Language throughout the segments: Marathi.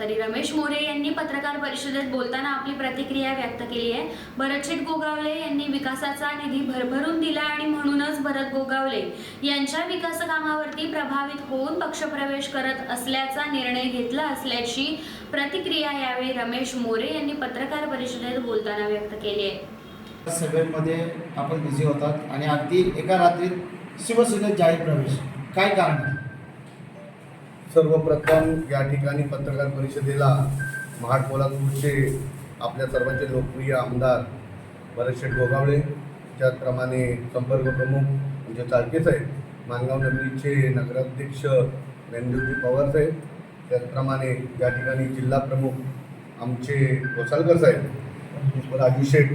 तरी रमेश मोरे यांनी पत्रकार परिषदेत बोलताना आपली प्रतिक्रिया व्यक्त केली आहे. भरतशेठ गोगावले यांनी विकासाचा निधी भरभरून दिला आणि म्हणूनच भरत गोगावले यांच्या विकास कामावरती प्रभावित होऊन पक्षप्रवेश करत असल्याचा निर्णय घेतला असल्याची प्रतिक्रिया यावेळी रमेश मोरे यांनी पत्रकार परिषदेत बोलताना व्यक्त केली आहे. सभेमध्ये आपण बिझी होतात आणि अगदी एका रात्रीत शिवसेनेत जाहीर प्रवेश. काय कारण आहे? सर्वप्रथम या ठिकाणी पत्रकार परिषदेला महाड आपल्या सर्वांचे लोकप्रिय आमदार भरतशेठ गोगावळे त्याचप्रमाणे संपर्क प्रमुख म्हणजे चाळके आहेत मानगाव नगरीचे नगराध्यक्ष मेंदूजी पवार साहेब त्याचप्रमाणे या ठिकाणी जिल्हा प्रमुख आमचे गोसालकर साहेब राजू शेठ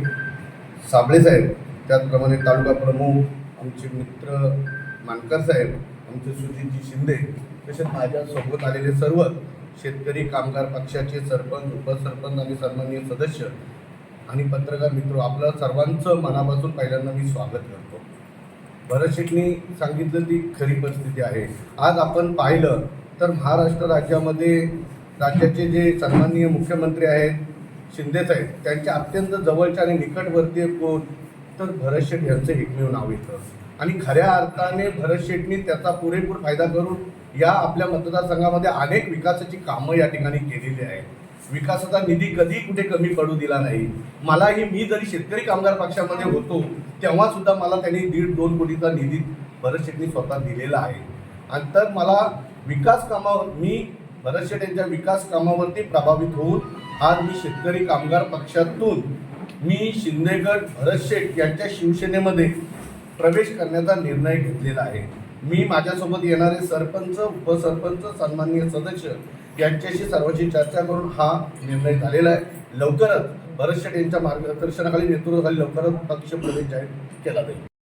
साबळे साहेब त्याचप्रमाणे तालुका प्रमुख आमचे मित्र मानकर साहेब आमचे सुजितजी शिंदे तसेच माझ्यासोबत आलेले सर्व शेतकरी कामगार पक्षाचे सरपंच उपसरपंच आणि सन्माननीय सदस्य आणि पत्रकार मित्र आपलं सर्वांचं मनापासून पहिल्यांदा मी स्वागत करतो. भरत शेठनी सांगितलं ती खरी परिस्थिती आहे. आज आपण पाहिलं तर महाराष्ट्र राज्यामध्ये राज्याचे जे सन्माननीय मुख्यमंत्री आहेत शिंदेसाहेब त्यांच्या अत्यंत जवळच्या आणि निकटवर्तीय कोण? तर भरत शेठ यांचं एकमेव नाव येतं. आणि खऱ्या अर्थाने भरत शेठनी त्याचा पुरेपूर फायदा करून या आपल्या मतदारसंघामध्ये अनेक विकासाची कामं या ठिकाणी केलेली आहेत. विकासाचा निधी कधी कुठे कमी पडू दिला नाही. मलाही मी जरी शेतकरी कामगार पक्षामध्ये होतो तेव्हा सुद्धा मला त्यांनी दीड दोन कोटीचा निधी भरत शेठनी स्वतः दिलेला आहे. आणि तर मला विकास कामावर मी भरत शेट यांच्या विकास कामावरती प्रभावित होऊन आज मी शेतकरी कामगार पक्षातून मी शिंदेगड भरत शेठ यांच्या शिवसेनेमध्ये प्रवेश करण्याचा निर्णय घेतलेला आहे. मी माझ्यासोबत येणारे सरपंच उपसरपंच सन्माननीय सदस्य यांच्याशी सर्वांशी चर्चा करून हा निर्णय झालेला आहे. लवकरच भरत शेट यांच्या मार्गदर्शनाखाली नेतृत्वाखाली लवकरच पक्ष प्रवेश जाहीर केला जाईल.